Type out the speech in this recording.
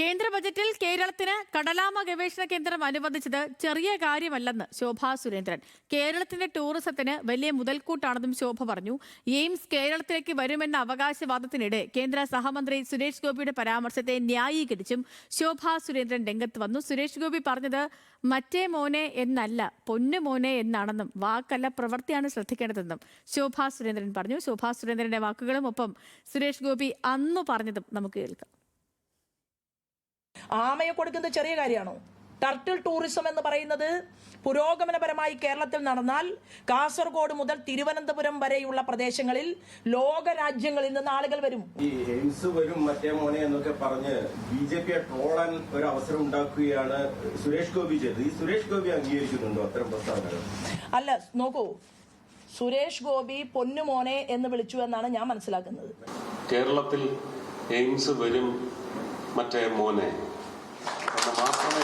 കേന്ദ്ര ബജറ്റിൽ കേരളത്തിന് കടലാമ ഗവേഷണ കേന്ദ്രം അനുവദിച്ചത് ചെറിയ കാര്യമല്ലെന്ന് ശോഭാ സുരേന്ദ്രൻ. കേരളത്തിന്റെ ടൂറിസത്തിന് വലിയ മുതൽക്കൂട്ടാണെന്നും ശോഭ പറഞ്ഞു. എയിംസ് കേരളത്തിലേക്ക് വരുമെന്ന അവകാശവാദത്തിനിടെ കേന്ദ്ര സഹമന്ത്രി സുരേഷ് ഗോപിയുടെ പരാമർശത്തെ ന്യായീകരിച്ചും ശോഭാ സുരേന്ദ്രൻ രംഗത്ത് വന്നു. സുരേഷ് ഗോപി പറഞ്ഞത് മറ്റേ മോനെ എന്നല്ല പൊന്നു മോനെ എന്നാണെന്നും വാക്കല്ല പ്രവൃത്തിയാണ് ശ്രദ്ധിക്കേണ്ടതെന്നും ശോഭാ സുരേന്ദ്രൻ പറഞ്ഞു. ശോഭാ സുരേന്ദ്രന്റെ വാക്കുകളും ഒപ്പം സുരേഷ് ഗോപി അന്നു പറഞ്ഞതും നമുക്ക് കേൾക്കാം. ആമയെ കൊടുക്കുന്നത് ചെറിയ കാര്യമാണോ? ടർട്ടിൽ ടൂറിസം എന്ന് പറയുന്നത് പുരോഗമനപരമായി കേരളത്തിൽ നടന്നാൽ കാസർഗോഡ് മുതൽ തിരുവനന്തപുരം വരെയുള്ള പ്രദേശങ്ങളിൽ ലോക രാജ്യങ്ങളിൽ നിന്ന് ആളുകൾ വരും. ഈ എയിംസ് വരും മറ്റേ മോനെ എന്നൊക്കെ പറഞ്ഞ് ബി ജെ പിയെ ട്രോളാൻ ഒരു അവസരം ഉണ്ടാക്കുകയാണ് സുരേഷ് ഗോപി ചെയ്തത്. ഈ സുരേഷ് ഗോപി അംഗീകരിക്കുന്നുണ്ടോ അത്തരം പ്രസ്താവനകൾ? അല്ല നോക്കൂ. സുരേഷ് ഗോപി പൊന്നുമോനെ എന്ന് വിളിച്ചു എന്നാണ് ഞാൻ മനസ്സിലാക്കുന്നത്. കേരളത്തിൽ എയിംസ് വരും മറ്റേ മോനെ. Mr. Muslim.